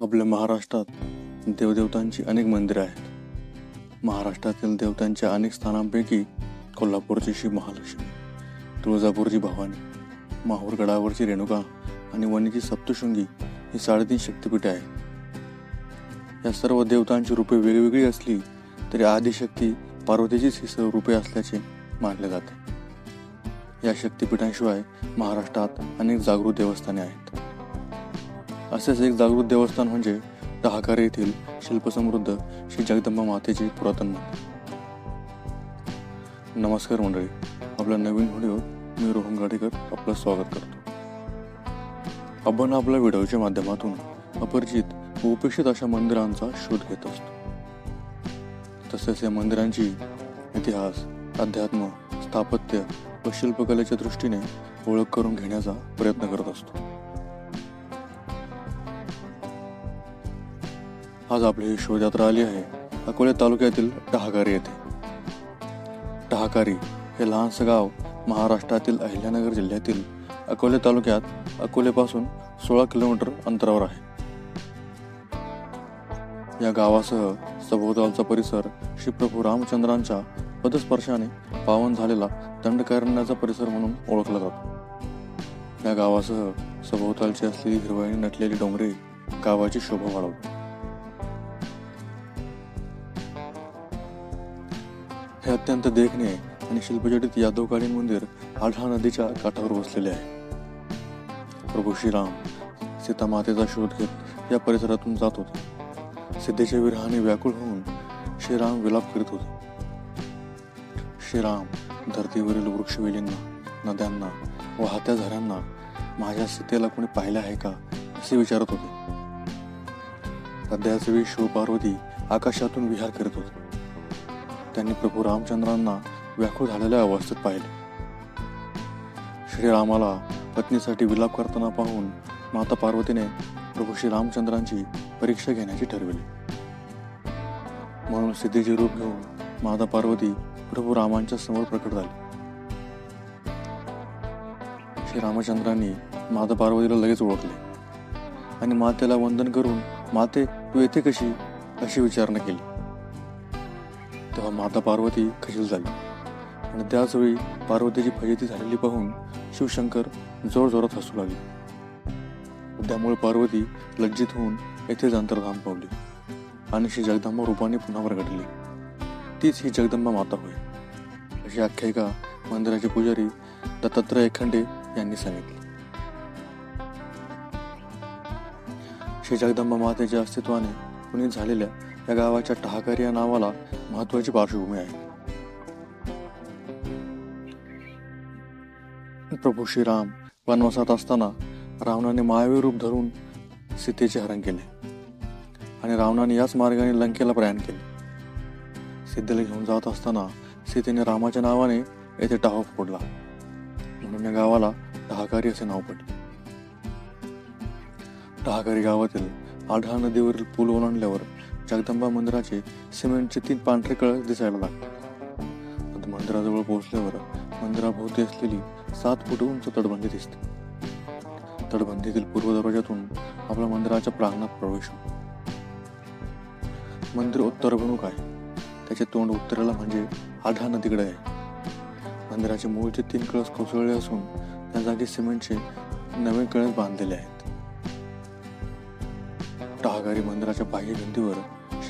आपल्या महाराष्ट्रात देवदेवतांची अनेक मंदिरं आहेत. महाराष्ट्रातील देवतांच्या अनेक स्थानांपैकी कोल्हापूरची श्री महालक्ष्मी तुळजापूरची भवानी माहूरगडावरची रेणुका आणि वणीची सप्तशृंगी ही साडेतीन शक्तिपीठे आहेत. या सर्व देवतांची रूपे वेगवेगळी असली तरी आदिशक्ती पार्वतीचीच ही सर्व रूपे असल्याचे मानले जाते. या शक्तिपीठांशिवाय महाराष्ट्रात अनेक जागृत देवस्थाने आहेत. असेच एक जागृत देवस्थान म्हणजे डहाकार येथील शिल्पसमृद्ध श्री जगदंबा मातेचे पुरातन नमस्कार मंडळी आपल्या नवीन व्हिडिओ मी रोहन गाडेकर आपलं स्वागत करतो. आपण आपल्या व्हिडिओच्या माध्यमातून अपरिचित व उपेक्षित अशा मंदिरांचा शोध घेत असतो. तसेच या मंदिरांची इतिहास अध्यात्म स्थापत्य व शिल्पकलेच्या दृष्टीने ओळख करून घेण्याचा प्रयत्न करत असतो. आज आपली ही शोधयात्रा आली आहे. अकोले तालुक्यातील टहाकारी येथे. टहाकारी हे लहानसं गाव महाराष्ट्रातील अहिल्यानगर जिल्ह्यातील अकोले तालुक्यात अकोलेपासून सोळा किलोमीटर अंतरावर आहे. या गावासह सभोवतालचा परिसर श्री प्रभू रामचंद्रांच्या पदस्पर्शाने पावन झालेला दंडकारण्याचा परिसर म्हणून ओळखला जातो. या गावासह सभोवतालची असलेली हिरवळीने नटलेली डोंगरे गावाची शोभा वाढवतात. हे अत्यंत देखणे आणि शिल्पजडित यादवकालीन मंदिर आढा नदीच्या काठावर वसलेले आहे. प्रभू श्रीराम सीता मातेचा शोध घेत या परिसरातून जात होते. सिद्धेच्या विरहाने व्याकुळ होऊन श्रीराम विलाप करीत होते. श्रीराम धर्तीवरील वृक्षवेलींना नद्यांना वाहत्या झऱ्यांना माझ्या सीतेला कोणी पाहिले आहे का असे विचारत होते. सध्याच वेळी शिवपार्वती आकाशातून विहार करत होते. त्यांनी प्रभू रामचंद्रांना व्याकुळ झालेल्या अवस्थेत पाहिले. श्रीरामाला पत्नीसाठी विलाप करताना पाहून माता पार्वतीने प्रभू श्री रामचंद्रांची परीक्षा घेण्याचे ठरविले. म्हणून सिद्धीचे रूप घेऊन माता पार्वती प्रभू रामांच्या समोर प्रकट झाली. श्री रामचंद्रांनी माता पार्वतीला लगेच ओळखले आणि मातेला वंदन करून माते तू येथे कशी? अशी विचारणा केली. तेव्हा माता पार्वती खजील झाली. आणि त्याचवेळी पार्वतीची फजिती झालेली पाहून शिवशंकर जोरजोरात हसू लागले. त्यामुळे पार्वती लज्जित होऊन येथेच अंतर्धान पावली. आणि श्री जगदंबा रूपाने पुन्हा प्रगटली तीच ही जगदंबा माता होय अशी आख्यायिका मंदिराचे पुजारी दत्तात्रय एखंडे यांनी सांगितली. श्री जगदंबा मातेच्या अस्तित्वाने पुणे झालेल्या या गावाच्या टहाकारी या नावाला महत्वाची पार्श्वभूमी आहे. प्रभू श्रीराम वनवासात असताना रावणाने मायावी रूप धरून सीतेचे हरण केले आणि रावणाने याच मार्गाने लंकेला प्रयाण केले. सीतेला घेऊन जात असताना सीतेने रामाच्या नावाने येथे टाहो फोडला. म्हणून या गावाला टहाकारी असे नाव पडले. टहाकारी गावातील आढळा नदीवरील पूल ओलांडल्यावर जगदंबा मंदिराचे सिमेंटचे तीन पांढरे कळस दिसायला लागतात मंदिराजवळ पोहोचल्यावर मंदिराभोवती असलेली सात फूट उंच तटबंदी दिसते. तटबंदीतील पूर्व दरवाजातून आपल्या मंदिराच्या प्रांगणात प्रवेश मंदिर उत्तरभिमुख आहे. त्याचे तोंड उत्तरेला म्हणजे आढा नदीकडे आहे. मंदिराचे मूळचे तीन कळस कोसळले असून त्या जागी सिमेंटचे नवे कळस बांधलेले आहेत. टहागारी मंदिराच्या बाह्य भिंतीवर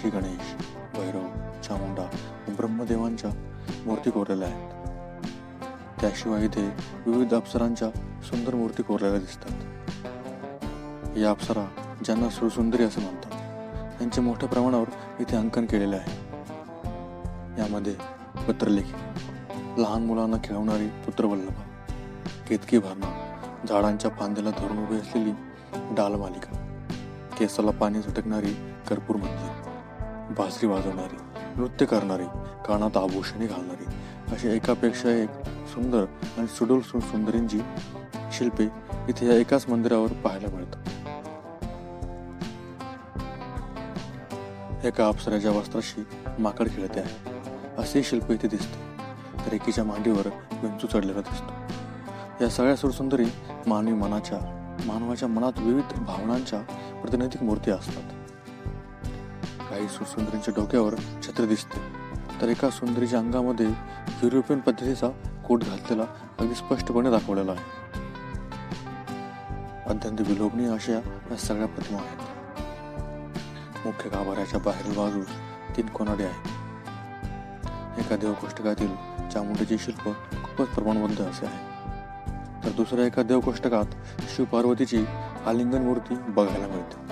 श्री गणेश भैरव चामुंडा ब्रह्मदेवांच्या मूर्ती कोरलेल्या आहेत. त्याशिवाय इथे विविध अप्सरांच्या सुंदर मूर्ती कोरलेल्या दिसतात. या अप्सरा ज्यांना सुरसुंदरी असं म्हणतात त्यांचे मोठ्या प्रमाणावर इथे अंकन केलेले आहे. यामध्ये पत्रलेखी लहान मुलांना खेळवणारी पुत्रवल्लभा केतकी भरणा झाडांच्या फांद्याला धरून उभी असलेली डाल मालिका केसाला पाणी झटकणारी कर्पूर मंदिर बासरी वाजवणारी नृत्य करणारी कानात आभूषणे घालणारी अशी एकापेक्षा एक सुंदर आणि सुडोल सुंदरींची शिल्पे इथे या एकाच मंदिरावर पाहायला मिळतात. एका अप्सराच्या वस्त्राशी माकड खेळते आहे. असे शिल्प इथे दिसते. तर एकीच्या मांडीवर विंचू चढलेला दिसतो. या सगळ्या सुरसुंदरी मानवी मनाच्या मानवाच्या मनात विविध भावनांच्या प्रतिनिधिक मूर्ती असतात. काही सुंदरींच्या डोक्यावर छत्र दिसते. तर एका सुंदरीच्या अंगामध्ये युरोपियन पद्धतीचा कोट घातलेला अगदी स्पष्टपणे दाखवलेला आहे. अत्यंत विलोभनीय अशा या सगळ्या प्रतिमा आहेत. मुख्य गाभाऱ्याच्या बाहेरील बाजूस तीन कोनाडे आहेत. एका देवकोष्टकातील चामुंडीचे शिल्प खूपच प्रमाणबद्ध असे आहे. तर दुसऱ्या एका देवकोष्टकात शिवपार्वतीची आलिंगन मूर्ती बघायला मिळते.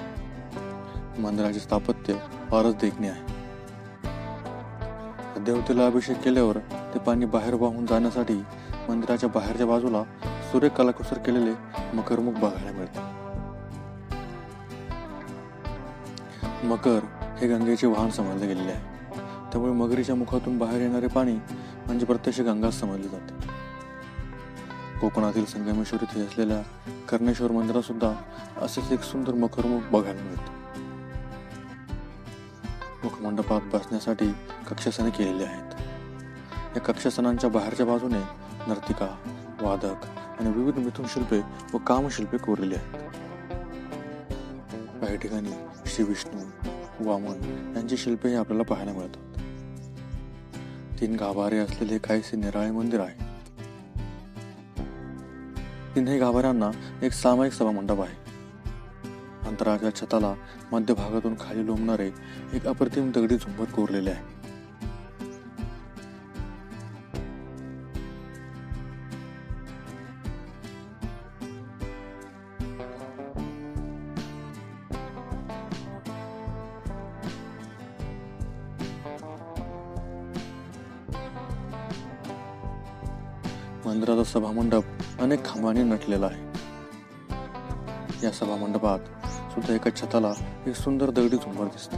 मंदिराचे स्थापत्य फारच देखणे आहे. देवतेला अभिषेक केल्यावर ते पाणी बाहेर वाहून जाण्यासाठी मंदिराच्या बाहेरच्या बाजूला सूर्य कलाकुसर केलेले मकरमुख बघायला मिळते. मकर हे गंगेचे वाहन समजले गेलेले आहे. त्यामुळे मगरीच्या मुखातून बाहेर येणारे पाणी म्हणजे प्रत्यक्ष गंगाच समजले जाते. कोकणातील संगमेश्वर येथे असलेल्या कर्णेश्वर मंदिरात सुद्धा असेच एक सुंदर मकरमुख बघायला मिळते. मुखमंडपात बसण्यासाठी कक्षासने केलेली आहेत. या कक्षासनांच्या बाहेरच्या बाजूने नर्तिका वादक आणि विविध मिथुन शिल्पे व कामशिल्पे कोरलेली आहेत. काही ठिकाणी श्री विष्णू वामन यांची शिल्पेही आपल्याला पाहायला मिळतात. तीन गाभारे असलेले काहीसे निराळे मंदिर आहे. तिन्ही गाभाऱ्यांना एक सामायिक सभामंडप आहे. अंतराच्या छताला मध्यभागातून खाली लोंबणारे एक अप्रतिम दगडी झुंबर कोरलेले आहे. मंदिराचा सभामंडप अनेक खांबांनी नटलेला आहे. या सभामंडपात सुद्धा एका छताला एक सुंदर दगडी झुंबर दिसते.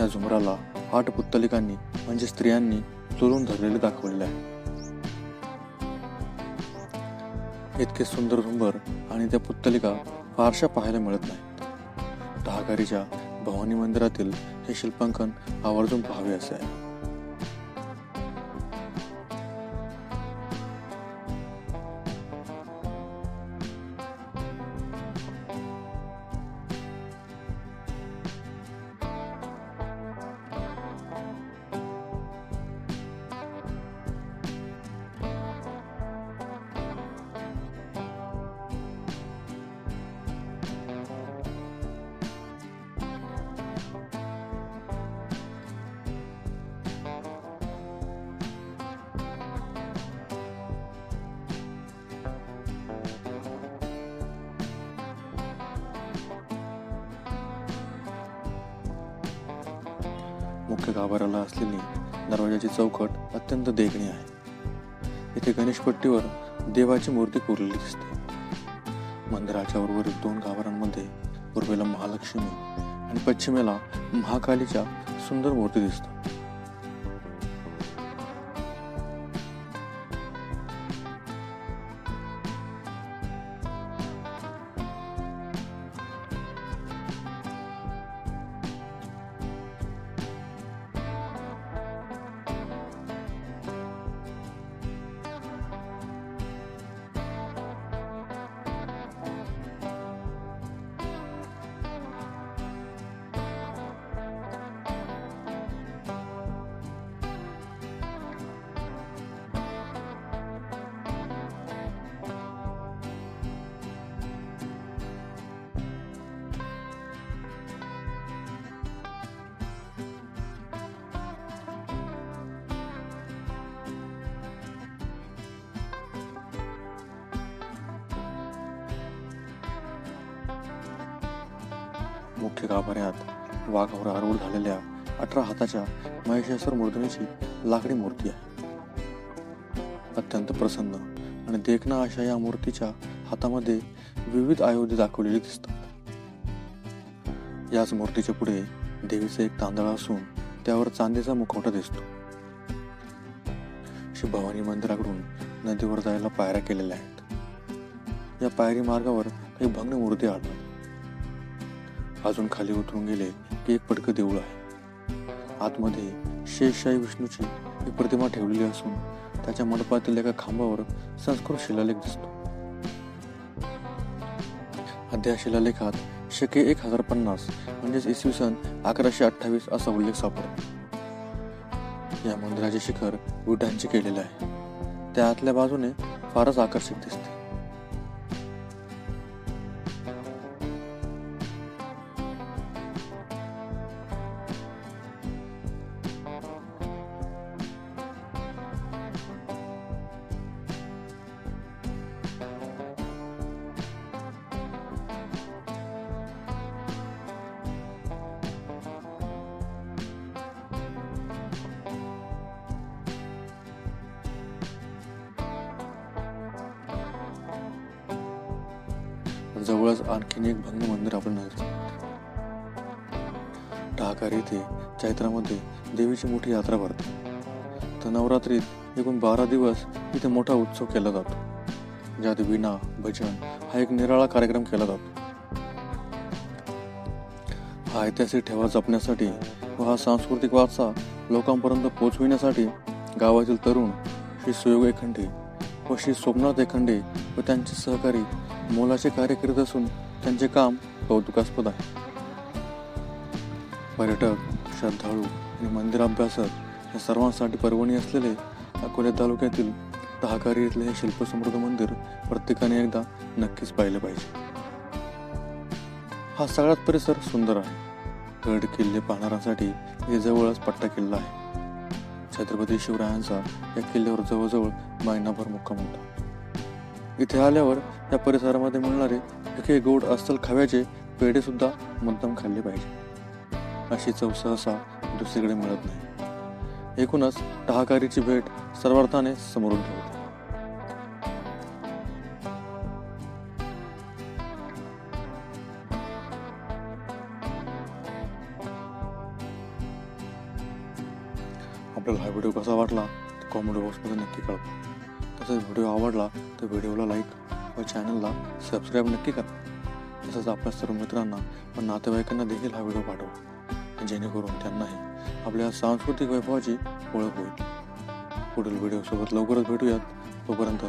या झुंबराला आठ पुत्तलिकांनी म्हणजे स्त्रियांनी चोरून धरलेले दाखवलेले आहे. इतके सुंदर झुंबर आणि त्या पुत्तलिका फारशा पाहायला मिळत नाहीत. ढाकारीच्या भवानी मंदिरातील हे शिल्पांकन आवर्जून पाहावे असे आहे. मुख्य गाभाऱ्याला असलेली दरवाजाची चौकट अत्यंत देखणी आहे. इथे गणेशपट्टीवर देवाची मूर्ती कोरलेली दिसते. मंदिराच्या उर्वरित दोन गाभाऱ्यांमध्ये पूर्वेला महालक्ष्मी आणि पश्चिमेला महाकालीच्या सुंदर मूर्ती दिसतात. मुख्य गाभाऱ्यात वाघावर आरूढ झालेल्या अठरा हाताच्या महेशेश्वर मूर्तिनीची लाकडी मूर्ती आहे. अत्यंत प्रसन्न आणि देखणा अशा या मूर्तीच्या हातामध्ये विविध आयुधे दाखवलेली दिसतात. याच मूर्तीच्या पुढे देवीचे एक तांदळ असून त्यावर चांदीचा मुखवटा दिसतो. श्री भवानी मंदिराकडून नदीवर जायला पायऱ्या केलेल्या आहेत. या पायरी मार्गावर काही भग्न मूर्ती आढळतात. अजून खाली उतरून गेले की एक पडकं देऊळ आहे. आतमध्ये शेषशाही विष्णूची एक प्रतिमा ठेवलेली असून त्याच्या मंडपातील एका खांबावर संस्कृत शिलालेख दिसतो. अध्या शिलालेखात शके एक हजार पन्नास म्हणजेच इसवी सन अकराशे अठ्ठावीस असा उल्लेख सापडतो. या मंदिराचे शिखर विटांचे केलेले आहे. त्या आतल्या बाजूने फारच आकर्षक दिसते. जवळच आणखीन एक भंग मंदिर आपण नजर ढाकार येथे चैत्रामध्ये देवीची मोठी यात्रा भरते. तर नवरात्रीत एकूण बारा दिवस इथे मोठा उत्सव केला जातो. ज्यात विणा भजन हा एक निराळा कार्यक्रम केला जातो. हा ऐतिहासिक ठेवा जपण्यासाठी व हा सांस्कृतिक वारसा लोकांपर्यंत पोहोचविण्यासाठी गावातील तरुण श्री सुयोग एखंडे व श्री सोमनाथ एखंडे व त्यांचे सहकारी मोलाचे कार्य करीत असून त्यांचे काम कौतुकास्पद आहे. पर्यटक श्रद्धाळू आणि मंदिर अभ्यासक या सर्वांसाठी पर्वणी असलेले अकोले तालुक्यातील दहाकारी येथील हे शिल्पसमृद्ध मंदिर प्रत्येकाने एकदा नक्कीच पाहिले पाहिजे. हा सगळ्यात परिसर सुंदर आहे. गड किल्ले पाहणाऱ्यांसाठी हे जवळच पट्टा किल्ला आहे. छत्रपती शिवरायांचा या किल्ल्यावर जवळजवळ महिनाभर मुक्काम होता. इथे आल्यावर या परिसरामध्ये मिळणारे एके गोड अस्सल खव्याचे पेढे सुद्धा मुद्दाम खाल्ले पाहिजे. अशी चव सहसा दुसरीकडे मिळत नाही. एकूणच टहाकारीची भेट सर्वार्थाने समृद्ध होते आपल्याला हा व्हिडिओ कसा वाटला? कॉमेंट बॉक्समध्ये नक्की कळवा. तसंच व्हिडिओ आवडला तर व्हिडिओला लाईक व चॅनलला सबस्क्राईब नक्की करा. तसंच आपल्या सर्व मित्रांना व नातेवाईकांना देखील हा व्हिडिओ पाठवा. जेणेकरून त्यांनाही आपल्या सांस्कृतिक वैभवाची ओळख होईल. पुढील व्हिडिओसोबत लवकरच भेटूयात. तोपर्यंत